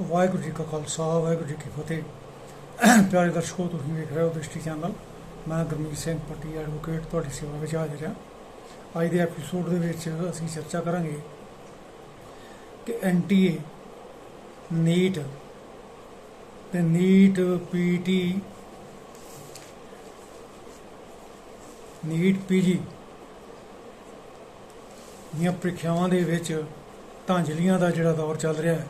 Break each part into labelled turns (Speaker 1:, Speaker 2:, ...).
Speaker 1: ਵਾਹਿਗੁਰੂ ਜੀ ਕਾ ਖਾਲਸਾ, ਵਾਹਿਗੁਰੂ ਜੀ ਕੀ ਫਤਿਹ। ਪਿਆਰੇ ਦਰਸ਼ਕੋ, ਤੁਸੀਂ ਵੇਖ ਰਹੇ ਹੋ ਦ੍ਰਿਸ਼ਟੀ ਚੈਨਲ। ਮੈਂ ਗੁਰਮੀਤ ਸਿੰਘ ਪੱਟੀ ਐਡਵੋਕੇਟ ਤੁਹਾਡੀ ਸੇਵਾ ਵਿੱਚ ਹਾਜ਼ਰ ਹਾਂ। ਅੱਜ ਦੇ ਐਪੀਸੋਡ ਦੇ ਵਿੱਚ ਅਸੀਂ ਚਰਚਾ ਕਰਾਂਗੇ ਕਿ ਐਨਟੀਏ ਨੀਟ ਤੇ ਨੀਟ ਪੀਟੀ ਨੀਟ ਪੀਜੀ ਦੀਆਂ ਪ੍ਰੀਖਿਆਵਾਂ ਦੇ ਵਿੱਚ ਧਾਂਜਲੀਆਂ ਦਾ ਜਿਹੜਾ ਦੌਰ ਚੱਲ ਰਿਹਾ ਹੈ।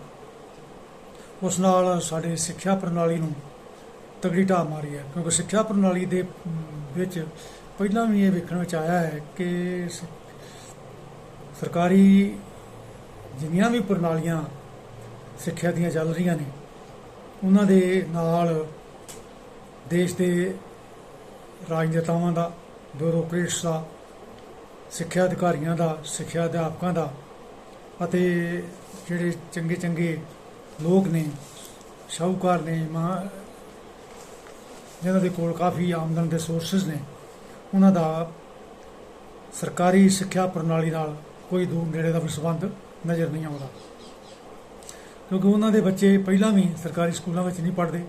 Speaker 1: ਉਸ ਨਾਲ ਸਾਡੇ ਸਿੱਖਿਆ ਪ੍ਰਣਾਲੀ ਨੂੰ ਤਗੜੀ ਢਾਹ ਮਾਰੀ ਹੈ, ਕਿਉਂਕਿ ਸਿੱਖਿਆ ਪ੍ਰਣਾਲੀ ਦੇ ਵਿੱਚ ਪਹਿਲਾਂ ਵੀ ਇਹ ਵੇਖਣ ਵਿੱਚ ਆਇਆ ਹੈ ਕਿ ਸ- ਸਰਕਾਰੀ ਜਿੰਨੀਆਂ ਵੀ ਪ੍ਰਣਾਲੀਆਂ ਸਿੱਖਿਆ ਦੀਆਂ ਚੱਲ ਰਹੀਆਂ ਨੇ, ਉਹਨਾਂ ਦੇ ਨਾਲ ਦੇਸ਼ ਦੇ ਰਾਜਨੇਤਾਵਾਂ ਦਾ, ਬਿਊਰੋਕਰੇਟਸ ਦਾ, ਸਿੱਖਿਆ ਅਧਿਕਾਰੀਆਂ ਦਾ, ਸਿੱਖਿਆ ਅਧਿਆਪਕਾਂ ਦਾ ਅਤੇ ਜਿਹੜੇ ਚੰਗੇ ਚੰਗੇ ਲੋਕ ਨੇ, ਸ਼ਾਹੂਕਾਰ ਨੇ ਮਾਂ ਜਿਨ੍ਹਾਂ ਦੇ ਕੋਲ ਕਾਫੀ ਆਮਦਨ ਦੇ ਸੋਰਸਸ ਨੇ, ਉਹਨਾਂ ਦਾ ਸਰਕਾਰੀ ਸਿੱਖਿਆ ਪ੍ਰਣਾਲੀ ਨਾਲ ਕੋਈ ਦੂਰ ਨੇੜੇ ਦਾ ਵੀ ਸੰਬੰਧ ਨਜ਼ਰ ਨਹੀਂ ਆਉਂਦਾ। ਕਿਉਂਕਿ ਉਹਨਾਂ ਦੇ ਬੱਚੇ ਪਹਿਲਾਂ ਵੀ ਸਰਕਾਰੀ ਸਕੂਲਾਂ ਵਿੱਚ ਨਹੀਂ ਪੜ੍ਹਦੇ।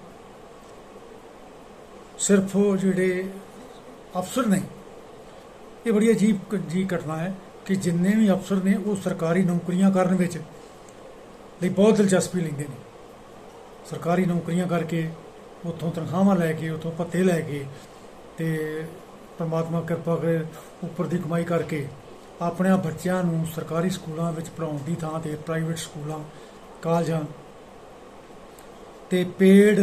Speaker 1: ਸਿਰਫ ਉਹ ਜਿਹੜੇ ਅਫਸਰ ਨੇ, ਇਹ ਬੜੀ ਅਜੀਬ ਕ- ਜੀ ਘਟਨਾ ਹੈ ਕਿ ਜਿੰਨੇ ਵੀ ਅਫਸਰ ਨੇ ਉਹ ਸਰਕਾਰੀ ਨੌਕਰੀਆਂ ਕਰਨ ਵਿੱਚ ਲਈ ਬਹੁਤ ਦਿਲਚਸਪੀ ਲੈਂਦੇ ਨੇ। ਸਰਕਾਰੀ ਨੌਕਰੀਆਂ ਕਰਕੇ ਉੱਥੋਂ ਤਨਖਾਹਾਂ ਲੈ ਕੇ, ਉੱਥੋਂ ਭੱਤੇ ਲੈ ਕੇ ਤੇ ਪਰਮਾਤਮਾ ਕਿਰਪਾ ਕਰੇ ਉੱਪਰ ਦੀ ਕਮਾਈ ਕਰਕੇ ਆਪਣੇ ਬੱਚਿਆਂ ਨੂੰ ਸਰਕਾਰੀ ਸਕੂਲਾਂ ਵਿੱਚ ਪੜਾਉਣ ਦੀ ਥਾਂ ਤੇ ਪ੍ਰਾਈਵੇਟ ਸਕੂਲਾਂ, ਕਾਲਜਾਂ ਤੇ ਪੇਡ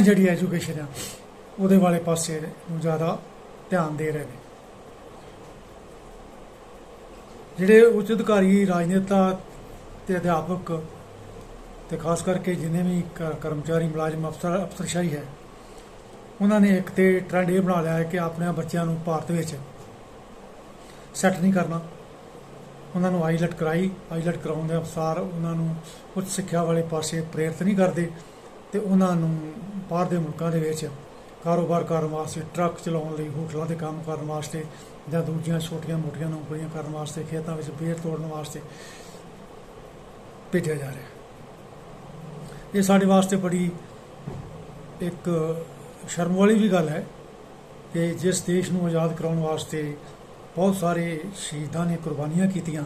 Speaker 1: ਜਿਹੜੀ ਐਜੂਕੇਸ਼ਨ ਆ, ਉਹਦੇ ਵਾਲੇ ਪਾਸੇ ਨੂੰ ਜ਼ਿਆਦਾ ਧਿਆਨ ਦੇ ਰਹੇ ਨੇ। ਜਿਹੜੇ ਉੱਚ ਅਧਿਕਾਰੀ, ਰਾਜਨੇਤਾ ਤੇ ਅਧਿਆਪਕ ਤੇ ਖਾਸ ਕਰਕੇ ਜਿੰਨੇ ਵੀ ਕਰਮਚਾਰੀ, ਮੁਲਾਜ਼ਮ, ਅਫਸਰ, ਅਫਸਰਸ਼ਾਹੀ ਹੈ, ਉਹਨਾਂ ਨੇ ਇੱਕ ਤੇ ਟ੍ਰੈਂਡ ਇਹ ਬਣਾ ਲਿਆ ਹੈ ਕਿ ਆਪਣੇ ਬੱਚਿਆਂ ਨੂੰ ਭਾਰਤ ਵਿੱਚ ਸੈੱਟ ਨਹੀਂ ਕਰਨਾ। ਉਹਨਾਂ ਨੂੰ ਆਈਲਟ ਕਰਾਈ ਆਈਲਟ ਕਰਾਉਣ ਦੇ ਅਨੁਸਾਰ ਉਹਨਾਂ ਨੂੰ ਉੱਚ ਸਿੱਖਿਆ ਵਾਲੇ ਪਾਸੇ ਪ੍ਰੇਰਿਤ ਨਹੀਂ ਕਰਦੇ ਤੇ ਉਹਨਾਂ ਨੂੰ ਬਾਹਰ ਦੇ ਮੁਲਕਾਂ ਦੇ ਵਿੱਚ ਕਾਰੋਬਾਰ ਕਰਨ ਵਾਸਤੇ, ਟਰੱਕ ਚਲਾਉਣ ਲਈ, ਹੋਟਲਾਂ ਦੇ ਕੰਮ ਕਰਨ ਵਾਸਤੇ ਜਾਂ ਦੂਜੀਆਂ ਛੋਟੀਆਂ-ਮੋਟੀਆਂ ਨੌਕਰੀਆਂ ਕਰਨ ਵਾਸਤੇ, ਖੇਤਾਂ ਵਿੱਚ ਬੇਰ ਤੋੜਨ ਵਾਸਤੇ ਭੇਜਿਆ ਜਾ ਰਿਹਾ। ਇਹ ਸਾਡੇ ਵਾਸਤੇ ਬੜੀ ਇੱਕ ਸ਼ਰਮ ਵਾਲੀ ਵੀ ਗੱਲ ਹੈ ਕਿ ਜਿਸ ਦੇਸ਼ ਨੂੰ ਆਜ਼ਾਦ ਕਰਾਉਣ ਵਾਸਤੇ ਬਹੁਤ ਸਾਰੇ ਸ਼ਹੀਦਾਂ ਨੇ ਕੁਰਬਾਨੀਆਂ ਕੀਤੀਆਂ,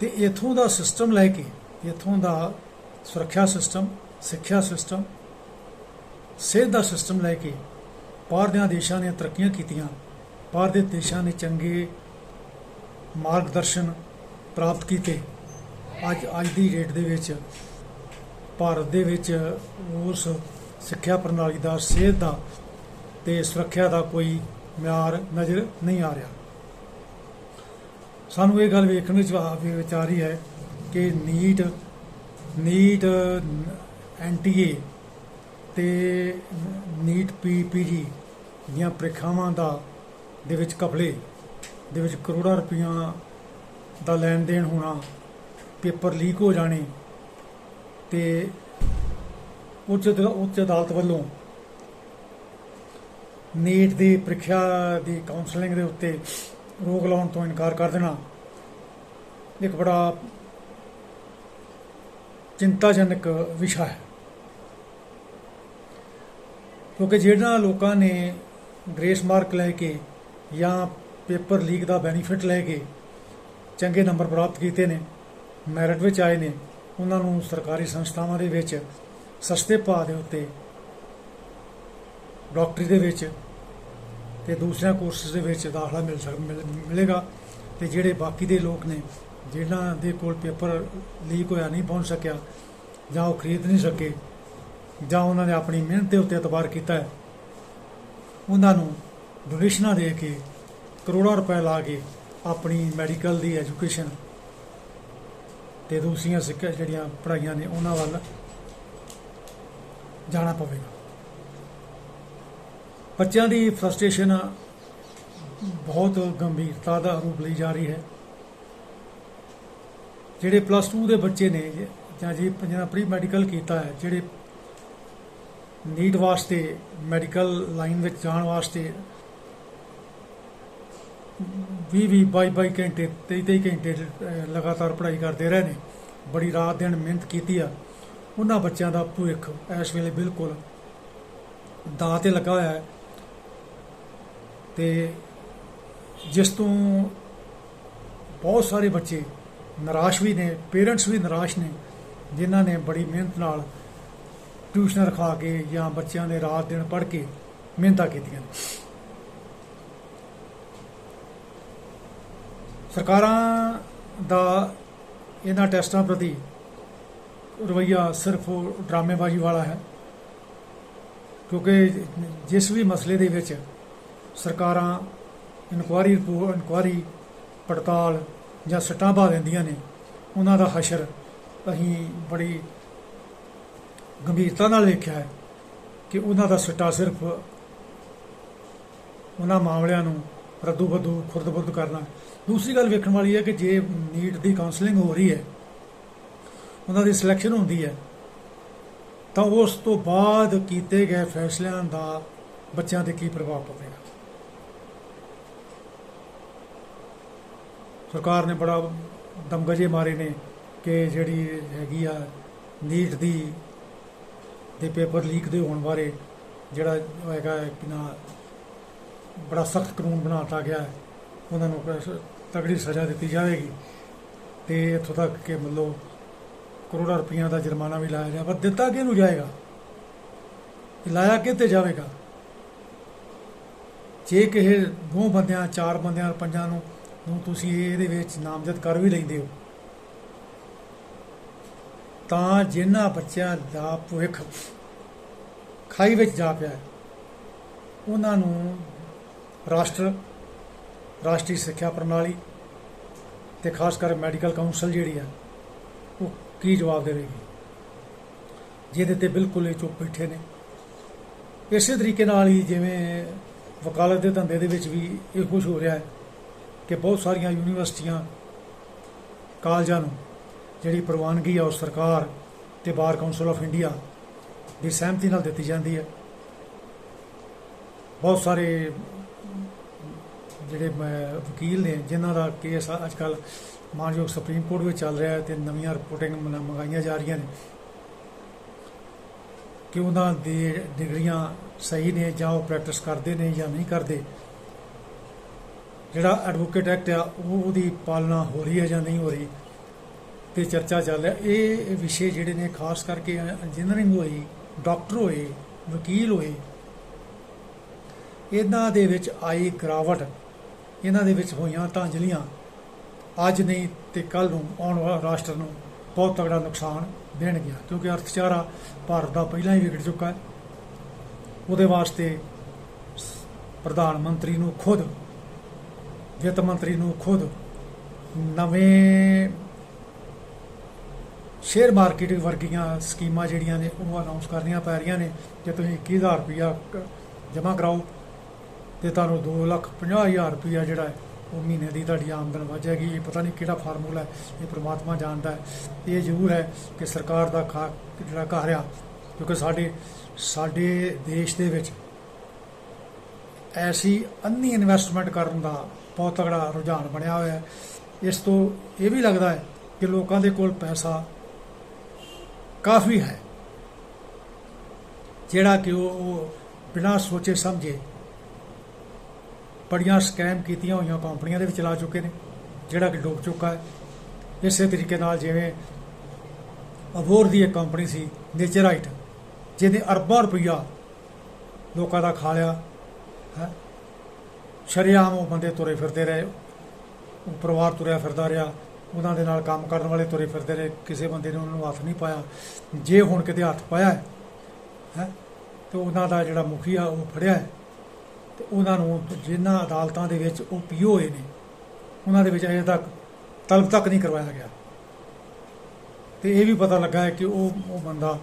Speaker 1: ਤੇ ਇਥੋਂ ਦਾ ਸਿਸਟਮ ਲੈ ਕੇ, ਇਥੋਂ ਦਾ ਸੁਰੱਖਿਆ ਸਿਸਟਮ ਸਿੱਖਿਆ ਸਿਸਟਮ ਸਿਹਤ ਦਾ ਸਿਸਟਮ ਲੈ ਕੇ ਬਾਹਰ ਦੇ ਦੇਸ਼ਾਂ ਨੇ ਤਰੱਕੀਆਂ ਕੀਤੀਆਂ, ਬਾਹਰ ਦੇ ਦੇਸ਼ਾਂ ਨੇ ਚੰਗੇ ਮਾਰਗਦਰਸ਼ਨ ਪ੍ਰਾਪਤ ਕੀਤੇ। ਅੱਜ ਅੱਜ ਦੀ ਡੇਟ ਦੇ ਵਿੱਚ ਭਾਰਤ ਦੇ ਵਿੱਚ ਉਸ ਸਿੱਖਿਆ ਪ੍ਰਣਾਲੀ ਦਾ, ਸਿਹਤ ਦਾ ਤੇ ਸੁਰੱਖਿਆ ਦਾ ਕੋਈ ਮਿਆਰ ਨਜ਼ਰ ਨਹੀਂ ਆ ਰਿਹਾ। ਸਾਨੂੰ ਇਹ ਗੱਲ ਵੇਖਣ ਵਿੱਚ ਆ ਰਹੀ ਹੈ ਕਿ ਨੀਟ ਨੀਟ ਐਨਟੀਏ ਤੇ ਨੀਟ ਪੀਪੀਜੀ ਦੀਆਂ ਪ੍ਰੀਖਿਆਵਾਂ ਦਾ ਦੇ ਵਿੱਚ ਕਪਲੇ ਦੇ ਵਿੱਚ ਕਰੋੜਾਂ ਰੁਪਈਆ ਦਾ ਲੈਣ ਦੇਣ ਹੋਣਾ, ਪੇਪਰ ਲੀਕ ਹੋ ਜਾਣੇ ਤੇ ਉੱਚ ਅਦ- ਉੱਚ ਅਦਾਲਤ ਵੱਲੋਂ ਨੀਟ ਦੀ ਪ੍ਰੀਖਿਆ ਦੀ ਕਾਉਂਸਲਿੰਗ ਦੇ ਉੱਤੇ ਰੋਕ ਲਾਉਣ ਤੋਂ ਇਨਕਾਰ ਕਰ ਦੇਣਾ, ਇੱਕ ਬੜਾ ਚਿੰਤਾਜਨਕ ਵਿਸ਼ਾ ਹੈ। ਕਿਉਂਕਿ ਜਿਹੜਾ ਲੋਕਾਂ ਨੇ ਗ੍ਰੇਸ ਮਾਰਕ ਲੈ ਕੇ ਜਾਂ ਪੇਪਰ ਲੀਕ ਦਾ ਬੈਨੀਫਿਟ ਲੈ ਕੇ ਚੰਗੇ ਨੰਬਰ ਪ੍ਰਾਪਤ ਕੀਤੇ ਨੇ ਮੈਰਿਟ ਵਿੱਚ ਆਏ ਨੇ, ਉਹਨਾਂ ਨੂੰ ਸਰਕਾਰੀ ਸੰਸਥਾਵਾਂ ਦੇ ਵਿੱਚ ਸਸਤੇ ਭਾਅ ਦੇ ਉੱਤੇ, ਡਾਕਟਰੀ ਦੇ ਵਿੱਚ ਤੇ ਦੂਸਰਿਆਂ ਕੋਰਸਿਸ ਦੇ ਵਿੱਚ ਦਾਖਲਾ ਮਿਲ ਸਕ, ਮਿਲ- ਮਿਲੇਗਾ। ਤੇ ਜਿਹੜੇ ਬਾਕੀ ਦੇ ਲੋਕ ਨੇ, ਜਿਨ੍ਹਾਂ ਦੇ ਕੋਲ ਪੇਪਰ ਲੀਕ ਹੋਇਆ, ਨਹੀਂ ਪਹੁੰਚ ਸਕਿਆ, ਜਾਂ ਉਹ ਖਰੀਦ ਨਹੀਂ ਸਕੇ, ਜਾਂ ਉਹਨਾਂ ਨੇ ਆਪਣੀ ਮਿਹਨਤ ਦੇ ਉੱਤੇ ਇਤਬਾਰ ਕੀਤਾ ਉਹਨਾਂ ਨੂੰ ਡੋਨੇਸ਼ਨਾਂ ਦੇ ਕੇ ਕਰੋੜਾਂ ਰੁਪਏ ਲਾ ਕੇ ਆਪਣੀ ਮੈਡੀਕਲ ਦੀ ਐਜੂਕੇਸ਼ਨ ਤੇ ਦੂਸਰੀਆਂ ਸਿੱਖਿਆ ਜਿਹੜੀਆਂ ਪੜ੍ਹਾਈਆਂ ਨੇ ਉਹਨਾਂ ਵੱਲ ਜਾਣਾ ਪਵੇਗਾ। ਬੱਚਿਆਂ ਦੀ ਫਰਸਟ੍ਰੇਸ਼ਨ ਬਹੁਤ ਗੰਭੀਰਤਾ ਦਾ ਰੂਪ ਲਈ ਜਾ ਰਹੀ ਹੈ। ਜਿਹੜੇ ਪਲੱਸ 2 ਦੇ ਬੱਚੇ ਨੇ, ਜਾਂ ਜੀ ਜਿਹਨਾਂ ਪ੍ਰੀ ਮੈਡੀਕਲ ਕੀਤਾ ਹੈ, ਜਿਹੜੇ ਨੀਟ ਵਾਸਤੇ ਮੈਡੀਕਲ ਲਾਈਨ ਵਿੱਚ ਜਾਣ ਵਾਸਤੇ 20 20 22 22 ਘੰਟੇ 23 23 ਘੰਟੇ ਲਗਾਤਾਰ ਪੜ੍ਹਾਈ ਕਰਦੇ ਰਹੇ ਨੇ। ਬੜੀ ਰਾਤ ਦਿਨ ਮਿਹਨਤ ਕੀਤੀ ਆ। ਉਹਨਾਂ ਬੱਚਿਆਂ ਦਾ ਭਵਿੱਖ ਇਸ ਵੇਲੇ ਬਿਲਕੁਲ ਦਾਅ ਤੇ ਲੱਗਾ ਹੋਇਆ ਹੈ। ਤੇ ਜਿਸ ਤੋਂ ਬਹੁਤ ਸਾਰੇ ਬੱਚੇ ਨਿਰਾਸ਼ ਵੀ ਨੇ, ਪੇਰੈਂਟਸ ਵੀ ਨਿਰਾਸ਼ ਨੇ, ਜਿਨ੍ਹਾਂ ਨੇ ਬੜੀ ਮਿਹਨਤ ਨਾਲ ਟਿਊਸ਼ਨ ਰਖਾ ਕੇ ਜਾਂ ਬੱਚਿਆਂ ਨੇ ਰਾਤ ਦਿਨ ਪੜ੍ਹ ਕੇ ਮਿਹਨਤਾਂ ਕੀਤੀਆਂ ਨੇ। ਸਰਕਾਰਾਂ ਦਾ ਇਹਨਾਂ ਟੈਸਟਾਂ ਪ੍ਰਤੀ ਰਵਈਆ ਸਿਰਫ ਡਰਾਮੇਬਾਜ਼ੀ ਵਾਲਾ ਹੈ। ਕਿਉਂਕਿ ਜਿਸ ਵੀ ਮਸਲੇ ਦੇ ਵਿੱਚ ਸਰਕਾਰਾਂ ਇਨਕੁਆਰੀ ਰਿਪੋਰਟ ਇਨਕੁਆਰੀ ਪੜਤਾਲ ਜਾਂ ਸੱਟਾਂ ਪਾ ਦਿੰਦੀਆਂ ਨੇ, ਉਹਨਾਂ ਦਾ ਹਸ਼ਰ ਅਸੀਂ ਬੜੀ ਗੰਭੀਰਤਾ ਨਾਲ ਵੇਖਿਆ ਹੈ ਕਿ ਉਹਨਾਂ ਦਾ ਸੱਟਾ ਸਿਰਫ ਉਹਨਾਂ ਮਾਮਲਿਆਂ ਨੂੰ ਰੱਦੂ ਬੱਦੂ ਖੁਰਦ-ਬੁਰਦ ਕਰਨਾ ਦੂਸਰੀ ਗੱਲ ਵੇਖਣ ਵਾਲੀ ਹੈ ਕਿ ਜੇ ਨੀਟ ਦੀ ਕਾਉਂਸਲਿੰਗ ਹੋ ਰਹੀ ਹੈ, ਉਹਨਾਂ ਦੀ ਸਿਲੈਕਸ਼ਨ ਹੁੰਦੀ ਹੈ, ਤਾਂ ਉਸ ਤੋਂ ਬਾਅਦ ਕੀਤੇ ਗਏ ਫੈਸਲਿਆਂ ਦਾ ਬੱਚਿਆਂ ਤੇ ਕੀ ਪ੍ਰਭਾਵ ਪਵੇਗਾ? ਸਰਕਾਰ ਨੇ ਬੜਾ ਦਮਗਜੇ ਮਾਰੇ ਨੇ ਕਿ ਜਿਹੜੀ ਹੈਗੀ ਆ ਨੀਟ ਦੀ, ਦੇ ਪੇਪਰ ਲੀਕ ਦੇ ਹੋਣ ਬਾਰੇ ਜਿਹੜਾ ਹੈਗਾ ਕਿ ਨਾ ਬੜਾ ਸਖਤ ਕਾਨੂੰਨ ਬਣਾਤਾ ਗਿਆ ਹੈ, ਉਹਨਾਂ ਨੂੰ ਕ- ਤਗੜੀ ਸਜ਼ਾ ਦਿੱਤੀ ਜਾਵੇਗੀ। ਤੇ ਇੱਥੋਂ ਤੱਕ ਕਿ ਮਤਲਬ ਕਰੋੜਾਂ ਰੁਪਈਆ ਦਾ ਜੁਰਮਾਨਾ ਵੀ ਲਾਇਆ ਜਾਵੇ। ਦਿੱਤਾ ਕਿਹਨੂੰ ਜਾਏਗਾ? ਇਹ ਲਾਇਆ ਕਿੱਥੇ ਜਾਵੇਗਾ? ਜੇ ਕਿਸੇ ਦੋ ਬੰਦਿਆਂ, ਚਾਰ ਬੰਦਿਆਂ, ਪੰਜਾਂ ਨੂੰ ਨੂੰ ਤੁਸੀਂ ਇਹਦੇ ਵਿੱਚ ਨਾਮਜ਼ਦ ਕਰ ਵੀ ਲੈਂਦੇ ਹੋ, ਤਾਂ ਜਿਨ੍ਹਾਂ ਬੱਚਿਆਂ ਦਾ ਭਵਿੱਖ ਖਾਈ ਵਿੱਚ ਜਾ ਪਿਆ ਉਹਨਾਂ ਨੂੰ ਰਾਸ਼ਟਰ ਰਾਸ਼ਟਰੀ ਸਿੱਖਿਆ ਪ੍ਰਣਾਲੀ ਤੇ ਖਾਸ ਕਰ ਮੈਡੀਕਲ ਕਾਉਂਸਲ ਜਿਹੜੀ ਆ, ਉਹ ਕੀ ਜਵਾਬ ਦੇਵੇਗੀ? ਜਿਹਦੇ ਤੇ ਬਿਲਕੁਲ ਇਹ ਚੁੱਪ ਬੈਠੇ ਨੇ। ਇਸੇ ਤਰੀਕੇ ਨਾਲ ਹੀ ਜਿਵੇਂ ਵਕਾਲਤ ਦੇ ਧੰਦੇ ਦੇ ਵਿੱਚ ਵੀ ਇਹ ਕੁਝ ਹੋ ਰਿਹਾ ਹੈ ਕਿ ਬਹੁਤ ਸਾਰੀਆਂ ਯੂਨੀਵਰਸਿਟੀਆਂ, ਕਾਲਜਾਂ ਨੂੰ ਜਿਹੜੀ ਪ੍ਰਵਾਨਗੀ ਆ ਉਹ ਸਰਕਾਰ ਤੇ ਬਾਰ ਕਾਉਂਸਲ ਆਫ ਇੰਡੀਆ ਦੀ ਸਹਿਮਤੀ ਨਾਲ ਦਿੱਤੀ ਜਾਂਦੀ ਹੈ। ਬਹੁਤ ਸਾਰੇ ਜਿਹੜੇ ਵਕੀਲ ਨੇ, ਜਿਨ੍ਹਾਂ ਦਾ ਕੇਸ ਅੱਜ ਕੱਲ ਮਾਨਯੋਗ ਸੁਪਰੀਮ ਕੋਰਟ ਵਿੱਚ ਚੱਲ ਰਿਹਾ ਹੈ ਤੇ ਨਵੀਆਂ ਰਿਪੋਰਟਿੰਗ ਮੰਗਾਈਆਂ ਜਾ ਰਹੀਆਂ ਨੇ। ਕਿ ਉਹਨਾਂ ਦੀ, ਡਿਗਰੀਆਂ ਸਹੀ ਨੇ ਜਾਂ ਉਹ ਪ੍ਰੈਕਟਿਸ ਕਰਦੇ ਨੇ ਜਾਂ ਨਹੀਂ ਕਰਦੇ? ਜਿਹੜਾ ਐਡਵੋਕੇਟ ਐਕਟ ਆ, ਉਹ ਉਹਦੀ ਪਾਲਣਾ ਹੋ ਰਹੀ ਹੈ ਜਾਂ ਨਹੀਂ ਹੋ ਰਹੀ? ਤੇ ਚਰਚਾ ਚੱਲ ਰਿਹਾ। ਇਹ ਵਿਸ਼ੇ ਜਿਹੜੇ ਨੇ, ਖਾਸ ਕਰਕੇ ਇੰਜੀਨੀਅਰਿੰਗ ਹੋਈ ਡਾਕਟਰ ਹੋਏ, ਵਕੀਲ ਹੋਏ, ਇਹਨਾਂ ਦੇ ਵਿੱਚ ਆਈ ਗਿਰਾਵਟ ਇਹਨਾਂ ਦੇ ਵਿੱਚ ਹੋਈਆਂ ਤਾਂਜਲੀਆਂ ਅੱਜ ਨਹੀਂ ਤੇ ਕੱਲ ਨੂੰ ਆਉਣ ਵਾਲਾ ਰਾਸ਼ਟਰ ਨੂੰ ਬਹੁਤ ਤਗੜਾ ਨੁਕਸਾਨ ਦੇਣਗੀਆਂ, ਕਿਉਂਕਿ ਅਰਥਚਾਰਾ ਭਾਰਤ ਦਾ ਪਹਿਲਾਂ ਹੀ ਵਿਗੜ ਚੁੱਕਾ ਹੈ। ਉਹਦੇ ਵਾਸਤੇ ਸ- ਪ੍ਰਧਾਨ ਮੰਤਰੀ ਨੂੰ ਖੁਦ, ਵਿੱਤ ਮੰਤਰੀ ਨੂੰ ਖੁਦ ਨਵੇਂ ਸ਼ੇਅਰ ਮਾਰਕੀਟ ਵਰਗੀਆਂ ਸਕੀਮਾਂ ਜਿਹੜੀਆਂ ਨੇ ਉਹ ਅਨਾਉਂਸ ਕਰਨੀਆਂ ਪੈ ਰਹੀਆਂ ਨੇ, ਕਿ ਤੁਸੀਂ 21000 ਰੁਪਇਆ ਜਮ੍ਹਾਂ ਕਰਾਓ। ਤੇ ਤੁਹਾਨੂੰ 2 ਲੱਖ 50 ਹਜ਼ਾਰ ਰੁਪਇਆ ਜਿਹੜਾ ਹੈ, ਉਹ ਮਹੀਨੇ ਦੀ ਤੁਹਾਡੀ ਆਮਦਨ ਵੱਧ ਜਾਏਗੀ। ਇਹ ਪਤਾ ਨਹੀਂ ਕਿਹੜਾ ਫਾਰਮੂਲਾ ਹੈ, ਇਹ ਪ੍ਰਮਾਤਮਾ ਜਾਣਦਾ ਹੈ। ਇਹ ਜ਼ਰੂਰ ਹੈ ਕਿ ਸਰਕਾਰ ਦਾ ਖਾ ਜਿਹੜਾ ਘਰ ਆ, ਕਿਉਂਕਿ ਸਾਡੇ ਸਾਡੇ ਦੇਸ਼ ਦੇ ਵਿੱਚ ਐਸੀ ਅੰਨੀ ਇਨਵੈਸਟਮੈਂਟ ਕਰਨ ਦਾ ਬਹੁਤ ਤਗੜਾ ਰੁਝਾਨ ਬਣਿਆ ਹੋਇਆ ਹੈ। ਇਸ ਤੋਂ ਇਹ ਵੀ ਲੱਗਦਾ ਹੈ ਕਿ ਲੋਕਾਂ ਦੇ ਕੋਲ ਪੈਸਾ ਕਾਫੀ ਹੈ, ਜਿਹੜਾ ਕਿ ਉਹ ਉਹ ਬਿਨਾਂ ਸੋਚੇ ਸਮਝੇ ਬੜੀਆਂ ਸਕੈਮ ਕੀਤੀਆਂ ਹੋਈਆਂ ਕੰਪਨੀਆਂ ਦੇ ਵਿੱਚ ਲਾ ਚੁੱਕੇ ਨੇ, ਜਿਹੜਾ ਕਿ ਡੁੱਬ ਚੁੱਕਾ ਹੈ। ਇਸੇ ਤਰੀਕੇ ਨਾਲ ਜਿਵੇਂ ਅਬੋਰ ਦੀ ਇੱਕ ਕੰਪਨੀ ਸੀ ਨੇਚਰਾਈਟ ਜਿਹਨੇ ਅਰਬਾਂ ਰੁਪਈਆ ਲੋਕਾਂ ਦਾ ਖਾ ਲਿਆ, ਹੈ। ਸ਼ਰੇਆਮ ਉਹ ਬੰਦੇ ਤੁਰੇ ਫਿਰਦੇ ਰਹੇ, ਉਹ ਪਰਿਵਾਰ ਤੁਰਿਆ ਫਿਰਦਾ ਰਿਹਾ, ਉਹਨਾਂ ਦੇ ਨਾਲ ਕੰਮ ਕਰਨ ਵਾਲੇ ਤੁਰੇ ਫਿਰਦੇ ਰਹੇ, ਕਿਸੇ ਬੰਦੇ ਨੇ ਉਹਨਾਂ ਨੂੰ ਹੱਥ ਨਹੀਂ ਪਾਇਆ। ਜੇ ਹੁਣ ਕਿਤੇ ਹੱਥ ਪਾਇਆ ਹੈ ਹੈ, ਤੇ ਉਹਨਾਂ ਦਾ ਜਿਹੜਾ ਮੁਖੀਆ ਉਹ ਫੜਿਆ ਹੈ। ਤੇ ਉਹਨਾਂ ਨੂੰ ਜਿਨ੍ਹਾਂ ਅਦਾਲਤਾਂ ਦੇ ਵਿੱਚ ਉਹ ਪੀਓ ਹੋਏ ਨੇ, ਉਹਨਾਂ ਦੇ ਵਿੱਚ ਅਜੇ ਤੱਕ ਤਲਬ ਤੱਕ ਨਹੀਂ ਕਰਵਾਇਆ ਗਿਆ। ਤੇ ਇਹ ਵੀ ਪਤਾ ਲੱਗਾ ਹੈ ਕਿ ਉਹ ਉਹ ਬੰਦਾ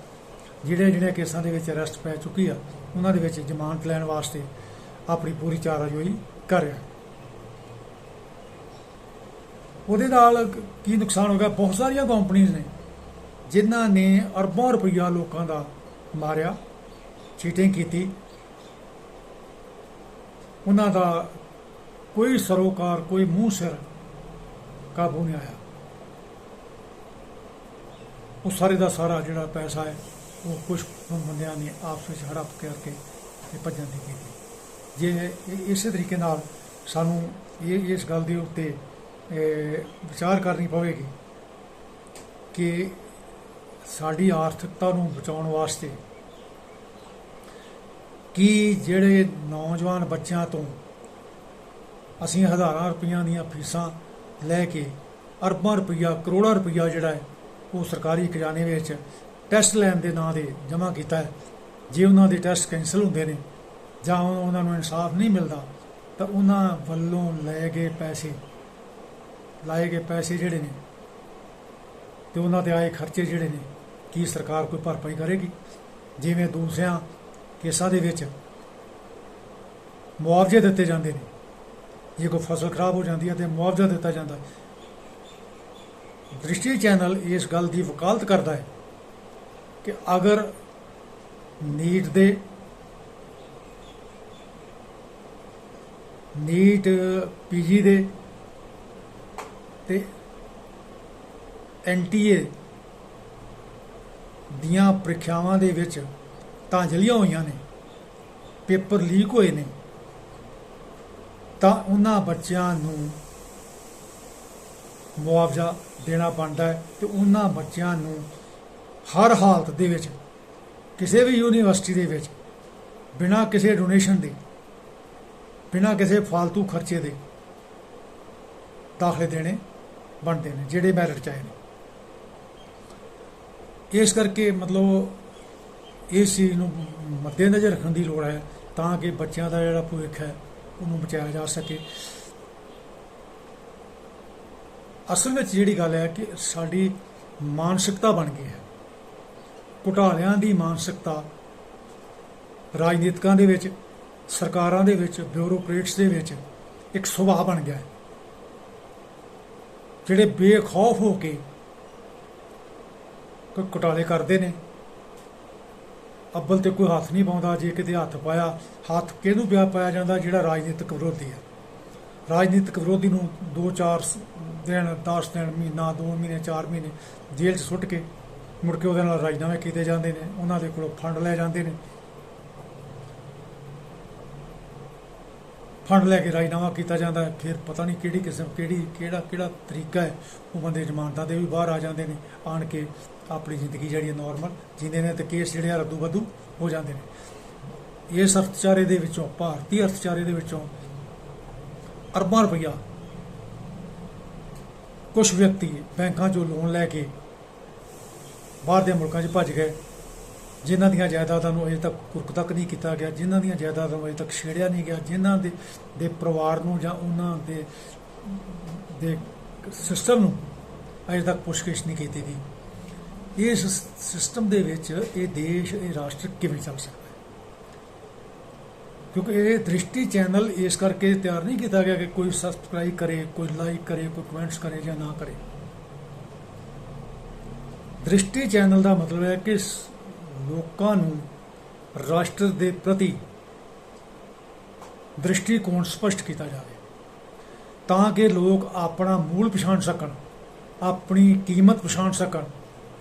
Speaker 1: ਜਿਹੜੇ ਜਿਹੜੇ ਕੇਸਾਂ ਦੇ ਵਿੱਚ ਅਰੈਸਟ ਪੈ ਚੁੱਕੀ ਆ, ਉਹਨਾਂ ਦੇ ਵਿੱਚ ਜ਼ਮਾਨਤ ਲੈਣ ਵਾਸਤੇ ਆਪਣੀ ਪੂਰੀ ਚਾਰਾਜੋਈ ਕਰ ਰਿਹਾ। ਉਹਦੇ ਨਾਲ ਕੀ ਨੁਕਸਾਨ ਹੋ ਗਿਆ? ਬਹੁਤ ਸਾਰੀਆਂ ਕੰਪਨੀਆਂ ਨੇ, ਜਿਨ੍ਹਾਂ ਨੇ ਅਰਬਾਂ ਰੁਪਈਆ ਲੋਕਾਂ ਦਾ ਮਾਰਿਆ ਚੀਟਿੰਗ ਕੀਤੀ ਉਹਨਾਂ ਦਾ ਕੋਈ ਸਰੋਕਾਰ, ਕੋਈ ਮੂੰਹ ਸਿਰ ਕਾਬੂ ਨਹੀਂ ਆਇਆ। ਉਹ ਸਾਰੇ ਦਾ ਸਾਰਾ ਜਿਹੜਾ ਪੈਸਾ ਹੈ, ਉਹ ਕੁਝ ਬੰਦਿਆਂ ਨੇ ਆਪਸ ਵਿੱਚ ਹੜਪ ਕਰਕੇ ਤੇ ਭੱਜਣ ਦੀ ਕੀਤੀ। ਜੇ ਇਹ- ਇਸੇ ਤਰੀਕੇ ਨਾਲ ਸਾਨੂੰ ਇਹ, ਇਸ ਗੱਲ ਦੇ ਉੱਤੇ ਵਿਚਾਰ ਕਰਨੀ ਪਵੇਗੀ ਕਿ ਸਾਡੀ ਆਰਥਿਕਤਾ ਨੂੰ ਬਚਾਉਣ ਵਾਸਤੇ ਕੀ ਜਿਹੜੇ ਨੌਜਵਾਨ ਬੱਚਿਆਂ ਤੋਂ ਅਸੀਂ ਹਜ਼ਾਰਾਂ ਰੁਪਈਆਂ ਦੀਆਂ ਫੀਸਾਂ ਲੈ ਕੇ ਅਰਬਾਂ ਰੁਪਈਆ, ਕਰੋੜਾਂ ਰੁਪਈਆ ਜਿਹੜਾ ਹੈ, ਉਹ ਸਰਕਾਰੀ ਖਜ਼ਾਨੇ ਵਿੱਚ ਟੈਸਟ ਲੈਣ ਦੇ ਨਾਂ ਦੇ ਜਮ੍ਹਾਂ ਕੀਤਾ ਹੈ। ਜੇ ਉਹਨਾਂ ਦੇ ਟੈਸਟ ਕੈਂਸਲ ਹੁੰਦੇ ਨੇ ਜਾਂ ਉਹਨਾਂ ਨੂੰ ਇਨਸਾਫ ਨਹੀਂ ਮਿਲਦਾ, ਤਾਂ ਉਹਨਾਂ ਵੱਲੋਂ ਲਏ ਗਏ ਪੈਸੇ, ਲਾਏ ਗਏ ਪੈਸੇ ਜਿਹੜੇ ਨੇ ਤੇ ਉਹਨਾਂ ਤੇ ਆਏ ਖਰਚੇ ਜਿਹੜੇ ਨੇ, ਕੀ ਸਰਕਾਰ ਕੋਈ ਭਰਪਾਈ ਕਰੇਗੀ? ਜਿਵੇਂ ਦੂਸਰਿਆਂ ਕੇਸਾਂ ਦੇ ਵਿੱਚ ਮੁਆਵਜ਼ੇ ਦਿੱਤੇ ਜਾਂਦੇ ਨੇ। ਜੇ ਕੋਈ ਫਸਲ ਖਰਾਬ ਹੋ ਜਾਂਦੀ ਹੈ ਤੇ ਮੁਆਵਜ਼ਾ ਦਿੱਤਾ ਜਾਂਦਾ ਦ੍ਰਿਸ਼ਟੀ ਚੈਨਲ ਇਸ ਗੱਲ ਦੀ ਵਕਾਲਤ ਕਰਦਾ ਹੈ ਕਿ ਅਗਰ ਨੀਟ ਦੇ ਨੀਟ ਪੀਜੀ ਦੇ ਤੇ ਐਨਟੀਏ ਦੀਆਂ ਪ੍ਰੀਖਿਆਵਾਂ ਦੇ ਵਿੱਚ ਤਾਂਜਲੀਆਂ ਹੋਈਆਂ ਨੇ, ਪੇਪਰ ਲੀਕ ਹੋਏ ਨੇ, ਤਾਂ ਉਹਨਾਂ ਬੱਚਿਆਂ ਨੂੰ ਮੁਆਵਜ਼ਾ ਦੇਣਾ ਬਣਦਾ ਹੈ ਤੇ ਉਹਨਾਂ ਬੱਚਿਆਂ ਨੂੰ ਹਰ ਹਾਲਤ ਦੇ ਵਿੱਚ, ਕਿਸੇ ਵੀ ਯੂਨੀਵਰਸਿਟੀ ਦੇ ਵਿੱਚ, ਬਿਨਾਂ ਕਿਸੇ ਡੋਨੇਸ਼ਨ ਦੇ, ਬਿਨਾਂ ਕਿਸੇ ਫालतू ਖਰਚੇ ਦੇ ਦਾਖਲੇ ਦੇਣੇ ਬਣਦੇ ਨੇ, ਜਿਹੜੇ ਮੈਰਿਟ ਚ ਆਏ ਨੇ। ਇਸ ਕਰਕੇ ਮਤਲਬ ਇਸ ਚੀਜ਼ ਨੂੰ ਮੱਦੇਨਜ਼ਰ ਰੱਖਣ ਦੀ ਲੋੜ ਹੈ ਤਾਂ ਕਿ ਬੱਚਿਆਂ ਦਾ ਜਿਹੜਾ ਭਵਿੱਖ ਹੈ, ਉਹਨੂੰ ਬਚਾਇਆ ਜਾ ਸਕੇ। ਅਸਲ ਵਿੱਚ ਜਿਹੜੀ ਗੱਲ ਹੈ ਕਿ ਸਾਡੀ ਮਾਨਸਿਕਤਾ ਬਣ ਗਈ ਹੈ। ਘੁਟਾਲਿਆਂ ਦੀ ਮਾਨਸਿਕਤਾ ਰਾਜਨੀਤਿਕਾਂ ਦੇ ਵਿੱਚ, ਸਰਕਾਰਾਂ ਦੇ ਵਿੱਚ, ਬਿਊਰੋਕਰੇਟਸ ਦੇ ਵਿੱਚ ਇੱਕ ਸੁਭਾਅ ਬਣ ਗਿਆ ਹੈ। ਜਿਹੜੇ ਬੇਖੌਫ ਹੋ ਕੇ ਕੋਈ ਘੁਟਾਲੇ ਕਰਦੇ ਨੇ ਅੱਬਲ ਤੇ ਕੋਈ ਹੱਥ ਨਹੀਂ ਪਾਉਂਦਾ, ਜੇ ਕਿਤੇ ਹੱਥ ਪਾਇਆ, ਹੱਥ ਕਿਹਨੂੰ ਪਿਆ ਪਾਇਆ ਜਾਂਦਾ ਜਿਹੜਾ ਰਾਜਨੀਤਿਕ ਵਿਰੋਧੀ ਹੈ ਰਾਜਨੀਤਿਕ ਵਿਰੋਧੀ ਨੂੰ 2-4 ਦਿਨ 10 ਦਿਨ, ਮਹੀਨਾ 2 ਮਹੀਨੇ 4 ਮਹੀਨੇ ਜੇਲ੍ਹ 'ਚ ਸੁੱਟ ਕੇ ਮੁੜ ਕੇ ਉਹਦੇ ਨਾਲ ਰਾਜਨਾਮੇ ਕੀਤੇ ਜਾਂਦੇ ਨੇ, ਉਹਨਾਂ ਦੇ ਕੋਲੋਂ ਫੰਡ ਲੈ ਜਾਂਦੇ ਨੇ। ਫੰਡ ਲੈ ਕੇ ਰਾਜਨਾਮਾ ਕੀਤਾ ਜਾਂਦਾ, ਫਿਰ ਪਤਾ ਨਹੀਂ ਕਿਹੜੀ ਕਿਸਮ, ਕਿਹੜੀ, ਕਿਹੜਾ ਕਿਹੜਾ ਤਰੀਕਾ ਹੈ, ਉਹ ਬੰਦੇ ਜ਼ਮਾਨਤਾਂ ਦੇ ਵੀ ਬਾਹਰ ਆ ਜਾਂਦੇ ਨੇ, ਆਣ ਕੇ ਆਪਣੀ ਜ਼ਿੰਦਗੀ ਜਿਹੜੀ ਹੈ ਨਾਰਮਲ ਜਿੰਦੇ ਨੇ ਤੇ ਕੇਸ ਜਿਹੜੇ ਆ ਰੱਦੂ ਬੱਦੂ ਹੋ ਜਾਂਦੇ ਨੇ। ਇਸ ਅਰਥਚਾਰੇ ਦੇ ਵਿੱਚੋਂ, ਭਾਰਤੀ ਅਰਥਚਾਰੇ ਦੇ ਵਿੱਚੋਂ ਅਰਬਾਂ ਰੁਪਈਆ ਕੁਝ ਵਿਅਕਤੀ ਬੈਂਕਾਂ 'ਚੋਂ ਲੋਨ ਲੈ ਕੇ ਬਾਹਰ ਦੇ ਮੁਲਕਾਂ 'ਚ ਭੱਜ ਗਏ, ਜਿਨ੍ਹਾਂ ਦੀਆਂ ਜਾਇਦਾਦਾਂ ਨੂੰ ਅਜੇ ਤੱਕ ਕੁਰਕ ਤੱਕ ਨਹੀਂ ਕੀਤਾ ਗਿਆ, ਜਿਨ੍ਹਾਂ ਦੀਆਂ ਜਾਇਦਾਦਾਂ ਨੂੰ ਅਜੇ ਤੱਕ ਛੇੜਿਆ ਨਹੀਂ ਗਿਆ, ਜਿਨ੍ਹਾਂ ਦੇ ਦੇ ਪਰਿਵਾਰ ਨੂੰ ਜਾਂ ਉਹਨਾਂ ਦੇ ਦੇ ਸਿਸਟਮ ਨੂੰ ਅਜੇ ਤੱਕ ਪੁੱਛਗਿੱਛ ਨਹੀਂ ਕੀਤੀ ਗਈ। ਇਸ ਸਿਸਟਮ ਦੇ ਵਿੱਚ ਇਹ ਦੇਸ਼, ਇਹ ਰਾਸ਼ਟਰ ਕਿਵੇਂ ਚੱਲ ਸਕਦਾ ਕਿਉਂਕਿ ਇਹ ਦ੍ਰਿਸ਼ਟੀ ਚੈਨਲ ਇਸ ਕਰਕੇ ਤਿਆਰ ਨਹੀਂ ਕੀਤਾ ਗਿਆ ਕਿ ਕੋਈ ਸਬਸਕ੍ਰਾਈਬ ਕਰੇ, ਕੋਈ ਲਾਈਕ ਕਰੇ, ਕੋਈ ਕਮੈਂਟਸ ਕਰੇ ਜਾਂ ਨਾ ਕਰੇ। ਦ੍ਰਿਸ਼ਟੀ ਚੈਨਲ ਦਾ ਮਤਲਬ ਹੈ ਕਿ ਲੋਕਾਂ ਨੂੰ ਰਾਸ਼ਟਰ ਦੇ ਪ੍ਰਤੀ ਦ੍ਰਿਸ਼ਟੀਕੋਣ ਸਪਸ਼ਟ ਕੀਤਾ ਜਾਵੇ, ਤਾਂ ਕਿ ਲੋਕ ਆਪਣਾ ਮੂਲ ਪਛਾਣ ਸਕਣ, ਆਪਣੀ ਕੀਮਤ ਪਛਾਣ ਸਕਣ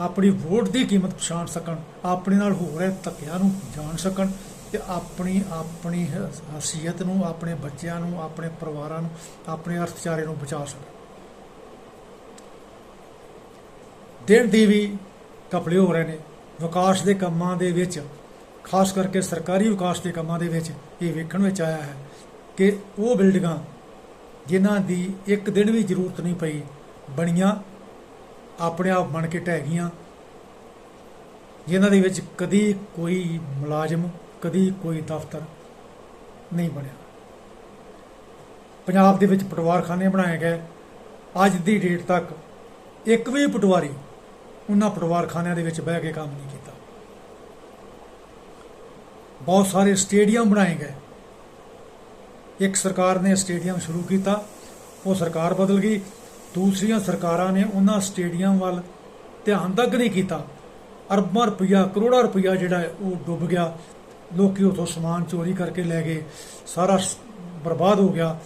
Speaker 1: ਆਪਣੀ ਵੋਟ ਦੀ ਕੀਮਤ ਪਛਾਣ ਸਕਣ, ਆਪਣੇ ਨਾਲ ਹੋ ਰਹੇ ਧੱਕਿਆਂ ਨੂੰ ਜਾਣ ਸਕਣ ਤੇ ਆਪਣੀ ਆਪਣੀ ਹਸੀਅਤ ਨੂੰ, ਆਪਣੇ ਬੱਚਿਆਂ ਨੂੰ, ਆਪਣੇ ਪਰਿਵਾਰਾਂ ਨੂੰ, ਆਪਣੇ ਅਰਥਚਾਰੇ ਨੂੰ ਬਚਾ ਸਕਣ। ਦਿਨ ਦੀ ਵੀ ਕਪੜੇ ਹੋ ਰਹੇ ਨੇ। ਵਿਕਾਸ ਦੇ ਕੰਮਾਂ ਦੇ ਵਿੱਚ, ਖਾਸ ਕਰਕੇ ਸਰਕਾਰੀ ਵਿਕਾਸ ਦੇ ਕੰਮਾਂ ਦੇ ਵਿੱਚ ਇਹ ਵੇਖਣ ਵਿੱਚ ਆਇਆ ਹੈ ਕਿ ਉਹ ਬਿਲਡਿੰਗਾਂ ਜਿਨ੍ਹਾਂ ਦੀ ਇੱਕ ਦਿਨ ਵੀ ਜ਼ਰੂਰਤ ਨਹੀਂ ਪਈ, ਬਣੀਆਂ ਆਪਣੇ ਆਪ ਬਣ ਕੇ ਢਹਿ ਗਈਆਂ। ਜਿਨ੍ਹਾਂ ਦੇ ਵਿੱਚ ਕਦੀ ਕੋਈ ਮੁਲਾਜ਼ਮ, ਕਦੀ ਕੋਈ ਦਫ਼ਤਰ ਨਹੀਂ ਬਣਿਆ। ਪੰਜਾਬ ਦੇ ਵਿੱਚ ਪਟਵਾਰਖਾਨੇ ਬਣਾਏ ਗਏ। ਅੱਜ ਦੀ ਡੇਟ ਤੱਕ ਇੱਕ ਵੀ ਪਟਵਾਰੀ ਉਹਨਾਂ ਪਟਵਾਰਖਾਨਿਆਂ ਦੇ ਵਿੱਚ ਬਹਿ ਕੇ ਕੰਮ ਨਹੀਂ ਕੀਤਾ। ਬਹੁਤ ਸਾਰੇ ਸਟੇਡੀਅਮ ਬਣਾਏ ਗਏ। ਇੱਕ ਸਰਕਾਰ ਨੇ ਸਟੇਡੀਅਮ ਸ਼ੁਰੂ ਕੀਤਾ, ਉਹ ਸਰਕਾਰ ਬਦਲ ਗਈ। ਦੂਸਰੀਆਂ ਸਰਕਾਰਾਂ ਨੇ ਉਹਨਾਂ ਸਟੇਡੀਅਮ ਵੱਲ ਧਿਆਨ ਤੱਕ ਨਹੀਂ ਕੀਤਾ। ਅਰਬਾਂ ਰੁਪਈਆ, ਕਰੋੜਾਂ ਰੁਪਈਆ ਜਿਹੜਾ ਉਹ ਡੁੱਬ ਗਿਆ। ਲੋਕੀ ਉਥੋਂ ਸਮਾਨ ਚੋਰੀ ਕਰਕੇ ਲੈ ਗਏ। ਸਾਰਾ ਬਰਬਾਦ ਹੋ ਗਿਆ।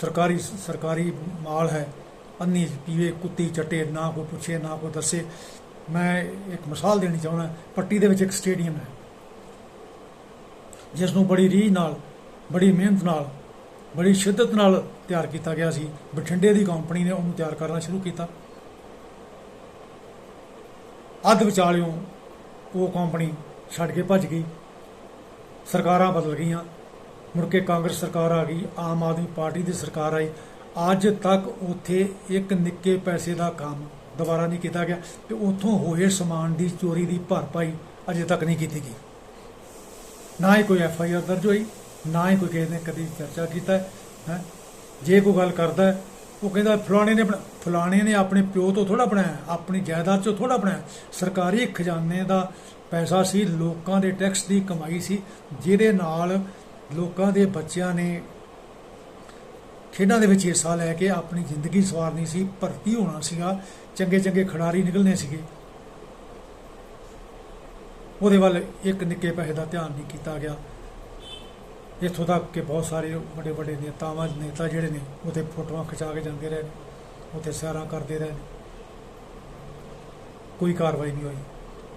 Speaker 1: ਸਰਕਾਰੀ ਸਰਕਾਰੀ ਮਾਲ ਹੈ। ਅੰਨੀ ਪੀਵੇ, ਕੁੱਤੀ ਚੱਟੇ, ਨਾ ਕੋਈ ਪੁੱਛੇ, ਨਾ ਕੋਈ ਦੱਸੇ। ਮੈਂ ਇੱਕ ਮਿਸਾਲ ਦੇਣੀ ਚਾਹੁੰਦਾ ਪੱਟੀ ਦੇ ਵਿੱਚ ਇੱਕ ਸਟੇਡੀਅਮ ਹੈ। ਜਿਸ ਨੂੰ ਬੜੀ ਰੀਝ ਨਾਲ, ਬੜੀ ਮਿਹਨਤ ਨਾਲ ਬੜੀ ਸ਼ਿੱਦਤ ਨਾਲ ਤਿਆਰ ਕੀਤਾ ਗਿਆ ਸੀ। ਬਠਿੰਡੇ ਦੀ ਕੰਪਨੀ ਨੇ ਉਹਨੂੰ ਤਿਆਰ ਕਰਨਾ ਸ਼ੁਰੂ ਕੀਤਾ। ਅੱਧ ਵਿਚਾਲਿਓਂ ਉਹ ਕੰਪਨੀ ਛੱਡ ਕੇ ਭੱਜ ਗਈ। ਸਰਕਾਰਾਂ ਬਦਲ ਗਈਆਂ। ਮੁੜ ਕੇ ਕਾਂਗਰਸ ਸਰਕਾਰ ਆ ਗਈ। ਆਮ ਆਦਮੀ ਪਾਰਟੀ ਦੀ ਸਰਕਾਰ ਆਈ। ਅੱਜ ਤੱਕ ਉੱਥੇ ਇੱਕ ਨਿੱਕੇ ਪੈਸੇ ਦਾ ਕੰਮ ਦੁਬਾਰਾ ਨਹੀਂ ਕੀਤਾ ਗਿਆ ਤੇ ਉੱਥੋਂ ਹੋਏ ਸਮਾਨ ਦੀ, ਚੋਰੀ ਦੀ ਭਰਪਾਈ ਅਜੇ ਤੱਕ ਨਹੀਂ ਕੀਤੀ ਗਈ। ਨਾ ਹੀ ਕੋਈ ਐਫ ਆਈ ਆਰ ਦਰਜ ਹੋਈ। ਨਾ ਹੀ ਕੋਈ ਕਿਸੇ ਨੇ ਕਦੀ ਚਰਚਾ ਕੀਤਾ ਹੈ, ਹੈਂ। ਜੇ ਕੋਈ ਗੱਲ ਕਰਦਾ ਉਹ ਕਹਿੰਦਾ ਫਲਾਣੇ ਨੇ ਬਣਾ- ਫਲਾਣੇ ਨੇ ਆਪਣੇ ਪਿਓ ਤੋਂ ਥੋੜਾ ਬਣਾਇਆ, ਆਪਣੀ ਜਾਇਦਾਦ ਚੋਂ ਥੋੜਾ ਬਣਾਇਆ। ਸਰਕਾਰੀ ਖਜ਼ਾਨੇ ਦਾ ਪੈਸਾ ਸੀ, ਲੋਕਾਂ ਦੇ ਟੈਕਸ ਦੀ ਕਮਾਈ ਸੀ, ਜਿਹਦੇ ਨਾਲ ਲੋਕਾਂ ਦੇ ਬੱਚਿਆਂ ਨੇ ਖੇਡਾਂ ਦੇ ਵਿੱਚ ਹਿੱਸਾ ਲੈ ਕੇ ਆਪਣੀ ਜ਼ਿੰਦਗੀ ਸਵਾਰਨੀ ਸੀ, ਭਰਤੀ ਹੋਣਾ ਸੀਗਾ, ਚੰਗੇ ਚੰਗੇ ਖਿਡਾਰੀ ਨਿਕਲਣੇ ਸੀਗੇ। ਉਹਦੇ ਵੱਲ ਇੱਕ ਨਿੱਕੇ ਪੈਸੇ ਦਾ ਧਿਆਨ ਨਹੀਂ ਕੀਤਾ ਗਿਆ। ਇੱਥੋਂ ਤੱਕ ਕਿ ਬਹੁਤ ਸਾਰੇ ਵੱਡੇ ਵੱਡੇ ਨੇਤਾਵਾਂ, ਨੇਤਾ ਜਿਹੜੇ ਨੇ, ਉਹਦੇ ਫੋਟੋਆਂ ਖਿਚਾ ਕੇ ਜਾਂਦੇ ਰਹੇ ਨੇ ਉੱਥੇ ਸੈਰਾਂ ਕਰਦੇ ਰਹੇ ਨੇ। ਕੋਈ ਕਾਰਵਾਈ ਨਹੀਂ ਹੋਈ।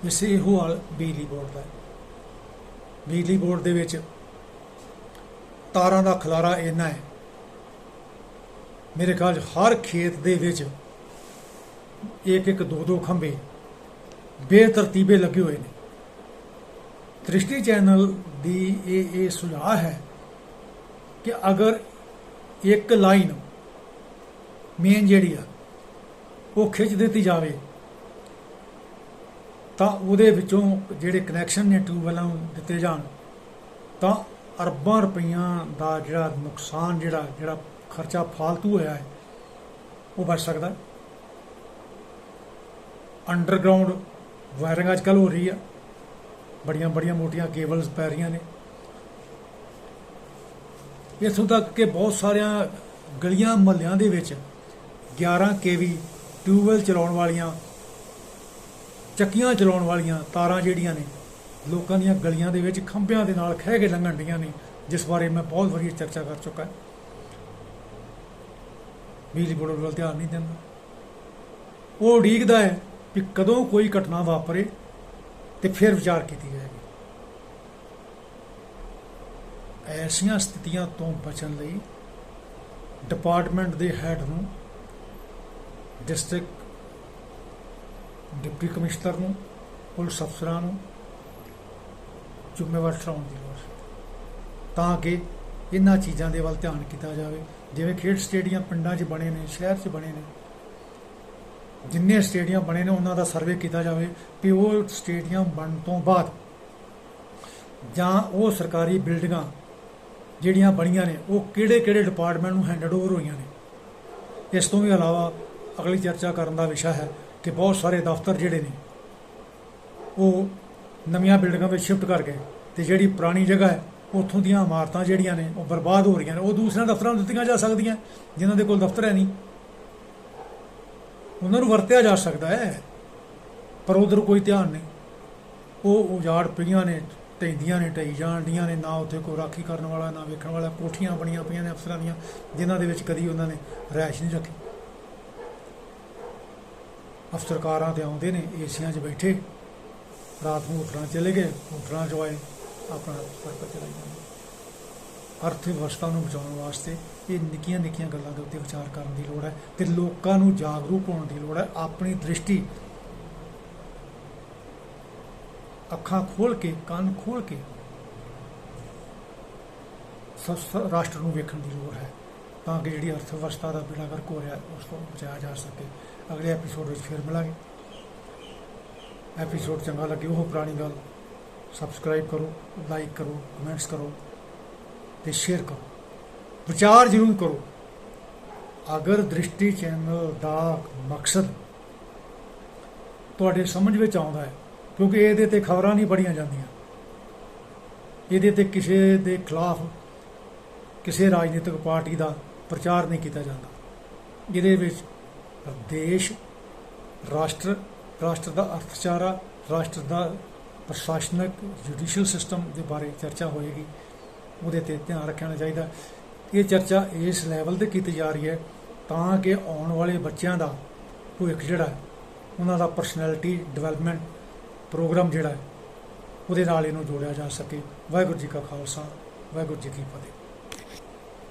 Speaker 1: ਇਸੇ ਇਹੋ ਹਾਲ ਬਿਜਲੀ ਬੋਰਡ ਦਾ ਬਿਜਲੀ ਬੋਰਡ ਦੇ ਵਿੱਚ ਤਾਰਾਂ ਦਾ ਖਲਾਰਾ ਇੰਨਾ ਹੈ। ਮੇਰੇ ਖਿਆਲ 'ਚ ਹਰ ਖੇਤ ਦੇ ਵਿੱਚ ਇੱਕ ਇੱਕ ਦੋ ਦੋ ਖੰਭੇ ਬੇਤਰਤੀਬੇ ਲੱਗੇ ਹੋਏ ਨੇ। ਦ੍ਰਿਸ਼ਟੀ ਚੈਨਲ ਦੀ ਇਹ ਇਹ ਸੁਝਾਅ ਹੈ ਕਿ ਅਗਰ ਇੱਕ ਲਾਈਨ ਮੇਨ ਜਿਹੜੀ ਆ, ਉਹ ਖਿੱਚ ਦਿੱਤੀ ਜਾਵੇ, ਤਾਂ ਉਹਦੇ ਵਿੱਚੋਂ ਜਿਹੜੇ ਕਨੈਕਸ਼ਨ ਨੇ ਟਿਊਬਵੈੱਲਾਂ ਨੂੰ ਦਿੱਤੇ ਜਾਣ, ਤਾਂ ਅਰਬਾਂ ਰੁਪਈਆਂ ਦਾ ਜਿਹੜਾ ਨੁਕਸਾਨ ਜਿਹੜਾ ਜਿਹੜਾ ਖਰਚਾ ਫਾਲਤੂ ਹੋਇਆ ਹੈ, ਉਹ ਬਚ ਸਕਦਾ ਹੈ। ਅੰਡਰਗਰਾਉਂਡ ਵਾਇਰਿੰਗ ਅੱਜ ਕੱਲ੍ਹ ਹੋ ਰਹੀ ਆ ਬੜੀਆਂ ਬੜੀਆਂ ਮੋਟੀਆਂ ਕੇਬਲਸ ਪੈ ਰਹੀਆਂ ਨੇ। ਇੱਥੋਂ ਤੱਕ ਕਿ ਬਹੁਤ ਸਾਰਿਆਂ ਗਲੀਆਂ ਮਹੱਲਿਆਂ ਦੇ ਵਿੱਚ 11 ਕੇਵੀ ਟਿਊਬਵੈਲ ਚਲਾਉਣ ਵਾਲੀਆਂ, ਚੱਕੀਆਂ ਚਲਾਉਣ ਵਾਲੀਆਂ ਤਾਰਾਂ ਜਿਹੜੀਆਂ ਨੇ, ਲੋਕਾਂ ਦੀਆਂ ਗਲੀਆਂ ਦੇ ਵਿੱਚ ਖੰਭਿਆਂ ਦੇ ਨਾਲ ਖਹਿ ਕੇ ਲੰਘਣ ਡੀਆਂ ਨੇ, ਜਿਸ ਬਾਰੇ ਮੈਂ ਬਹੁਤ ਵਾਰੀ ਚਰਚਾ ਕਰ ਚੁੱਕਾ। ਬਿਜਲੀ ਬੋਰਡ ਵੱਲ ਧਿਆਨ ਨਹੀਂ ਦਿੰਦਾ। ਉਹ ਉਡੀਕਦਾ ਹੈ ਕਿ ਕਦੋਂ ਕੋਈ ਘਟਨਾ ਵਾਪਰੇ। ਤੇ ਫਿਰ ਵਿਚਾਰ ਕੀਤੀ ਜਾਏਗੀ। ਐਸੀਆਂ ਸਥਿਤੀਆਂ ਤੋਂ ਬਚਣ ਲਈ ਡਿਪਾਰਟਮੈਂਟ ਦੇ ਹੈੱਡ ਨੂੰ ਡਿਸਟ੍ਰਿਕਟ ਡਿਪਟੀ ਕਮਿਸ਼ਨਰ ਨੂੰ ਪੁਲਿਸ ਅਫਸਰਾਂ ਨੂੰ ਜ਼ਿੰਮੇਵਾਰ ਠਹਿਰਾਉਣ ਦੀ ਲੋੜ ਤਾਂ ਕਿ ਇਹਨਾਂ ਚੀਜ਼ਾਂ ਦੇ ਵੱਲ ਧਿਆਨ ਕੀਤਾ ਜਾਵੇ। ਜਿਵੇਂ ਖੇਡ ਸਟੇਡੀਅਮ ਪਿੰਡਾਂ 'ਚ ਬਣੇ ਨੇ, ਸ਼ਹਿਰ 'ਚ ਬਣੇ ਨੇ ਜਿੰਨੇ ਸਟੇਡੀਅਮ ਬਣੇ ਨੇ, ਉਹਨਾਂ ਦਾ ਸਰਵੇ ਕੀਤਾ ਜਾਵੇ ਕਿ ਉਹ ਸਟੇਡੀਅਮ ਬਣਨ ਤੋਂ ਬਾਅਦ ਜਾਂ ਉਹ ਸਰਕਾਰੀ ਬਿਲਡਿੰਗਾਂ ਜਿਹੜੀਆਂ ਬਣੀਆਂ ਨੇ, ਉਹ ਕਿਹੜੇ ਕਿਹੜੇ ਡਿਪਾਰਟਮੈਂਟ ਨੂੰ ਹੈਂਡਡ ਓਵਰ ਹੋਈਆਂ ਨੇ। ਇਸ ਤੋਂ ਵੀ ਇਲਾਵਾ ਅਗਲੀ ਚਰਚਾ ਕਰਨ ਦਾ ਵਿਸ਼ਾ ਹੈ ਕਿ ਬਹੁਤ ਸਾਰੇ ਦਫ਼ਤਰ ਜਿਹੜੇ ਨੇ, ਉਹ ਨਵੀਆਂ ਬਿਲਡਿੰਗਾਂ ਵਿੱਚ ਸ਼ਿਫਟ ਕਰ ਗਏ ਤੇ ਜਿਹੜੀ ਪੁਰਾਣੀ ਜਗ੍ਹਾ ਹੈ, ਉੱਥੋਂ ਦੀਆਂ ਇਮਾਰਤਾਂ ਜਿਹੜੀਆਂ ਨੇ, ਉਹ ਬਰਬਾਦ ਹੋ ਰਹੀਆਂ ਨੇ। ਉਹ ਦੂਸਰੇ ਦਫ਼ਤਰਾਂ ਨੂੰ ਦਿੱਤੀਆਂ ਜਾ ਸਕਦੀਆਂ, ਜਿਨ੍ਹਾਂ ਦੇ ਕੋਲ ਦਫ਼ਤਰ ਹੈ ਨਹੀਂ। ਉਹਨਾਂ ਨੂੰ ਵਰਤਿਆ ਜਾ ਸਕਦਾ ਹੈ, ਪਰ ਉਧਰ ਕੋਈ ਧਿਆਨ ਨਹੀਂ। ਉਹ ਉਜਾੜ ਪਈਆਂ ਨੇ ਢੈਂਦੀਆਂ ਨੇ, ਢਈ ਜਾਣਦੀਆਂ ਨੇ, ਨਾ ਉੱਥੇ ਕੋਈ ਰਾਖੀ ਕਰਨ ਵਾਲਾ, ਨਾ ਵੇਖਣ ਵਾਲਾ, ਕੋਠੀਆਂ ਬਣੀਆਂ ਪਈਆਂ ਨੇ ਅਫਸਰਾਂ ਦੀਆਂ, ਜਿਨ੍ਹਾਂ ਦੇ ਵਿੱਚ ਕਦੀ ਉਹਨਾਂ ਨੇ ਰਹਿਸ਼ ਨਹੀਂ ਰੱਖੀ। ਅਫਸਰਕਾਰਾਂ ਤੇ ਆਉਂਦੇ ਨੇ, ਏਸੀਆਂ 'ਚ ਬੈਠੇ। ਰਾਤ ਨੂੰ ਉਠਣਾ ਚਲੇ ਗਏ ਉਠਣਾ ਜਵਾਏ ਆਪਣਾ ਸਰਪਤ ਚਲੇ ਗਏ ਅਰਥ ਵਿਵਸਥਾ ਨੂੰ ਬਚਾਉਣ ਵਾਸਤੇ ਇਹ ਨਿੱਕੀਆਂ ਨਿੱਕੀਆਂ ਗੱਲਾਂ ਦੇ ਉੱਤੇ ਵਿਚਾਰ ਕਰਨ ਦੀ ਲੋੜ ਹੈ ਤੇ ਲੋਕਾਂ ਨੂੰ ਜਾਗਰੂਕ ਹੋਣ ਦੀ ਲੋੜ ਹੈ। ਆਪਣੀ ਦ੍ਰਿਸ਼ਟੀ ਅੱਖਾਂ ਖੋਲ ਕੇ, ਕੰਨ ਖੋਲ ਕੇ ਸ- ਰਾਸ਼ਟਰ ਨੂੰ ਵੇਖਣ ਦੀ ਲੋੜ ਹੈ ਤਾਂ ਕਿ ਜਿਹੜੀ ਅਰਥ ਵਿਵਸਥਾ ਦਾ ਬੇੜਾ ਗਰਕ ਹੋ ਰਿਹਾ ਉਸ ਤੋਂ ਬਚਾਇਆ ਜਾ ਸਕੇ। ਅਗਲੇ ਐਪੀਸੋਡ ਵਿੱਚ ਫਿਰ ਮਿਲਾਂਗੇ। ਐਪੀਸੋਡ ਚੰਗਾ ਲੱਗੇ ਉਹ ਪੁਰਾਣੀ ਗੱਲ ਸਬਸਕ੍ਰਾਈਬ ਕਰੋ ਲਾਈਕ ਕਰੋ ਕਮੈਂਟਸ ਕਰੋ। ਤੇ ਸ਼ੇਅਰ ਕਰੋ। ਵਿਚਾਰ ਜ਼ਰੂਰ ਕਰੋ। ਅਗਰ ਦ੍ਰਿਸ਼ਟੀ ਚੈਨਲ ਦਾ ਮਕਸਦ ਤੁਹਾਡੇ ਸਮਝ ਵਿੱਚ ਆਉਂਦਾ ਹੈ, ਕਿਉਂਕਿ ਇਹਦੇ ਤੇ ਖਬਰਾਂ ਨਹੀਂ ਪੜੀਆਂ ਜਾਂਦੀਆਂ। ਇਹਦੇ ਤੇ ਕਿਸੇ ਦੇ ਖਿਲਾਫ ਕਿਸੇ ਰਾਜਨੀਤਿਕ ਪਾਰਟੀ ਦਾ ਪ੍ਰਚਾਰ ਨਹੀਂ ਕੀਤਾ ਜਾਂਦਾ। ਇਹਦੇ ਵਿੱਚ ਦੇਸ਼, ਰਾਸ਼ਟਰ ਰਾਸ਼ਟਰ ਦਾ ਅਰਥਚਾਰਾ, ਰਾਸ਼ਟਰ ਦਾ ਪ੍ਰਸ਼ਾਸਨਿਕ, ਜੁਡੀਸ਼ੀਅਲ ਸਿਸਟਮ ਦੇ ਬਾਰੇ ਚਰਚਾ ਹੋਏਗੀ। ਉਹਦੇ ਤੇ ਧਿਆਨ ਰੱਖਣਾ ਚਾਹੀਦਾ। ਇਹ ਚਰਚਾ ਇਸ ਲੈਵਲ ਤੇ ਕੀਤੀ ਜਾ ਰਹੀ ਹੈ ਤਾਂ ਕਿ ਆਉਣ ਵਾਲੇ ਬੱਚਿਆਂ ਦਾ ਭਵਿੱਖ ਜਿਹੜਾ ਉਹਨਾਂ ਦਾ ਪਰਸਨੈਲਿਟੀ ਡਿਵੈਲਪਮੈਂਟ ਪ੍ਰੋਗਰਾਮ ਜਿਹੜਾ ਉਹਦੇ ਨਾਲ ਇਹਨੂੰ ਜੋੜਿਆ ਜਾ ਸਕੇ। ਵਾਹਿਗੁਰੂ ਜੀ ਕਾ ਖਾਲਸਾ, ਵਾਹਿਗੁਰੂ ਜੀ ਕੀ ਫਤਿਹ।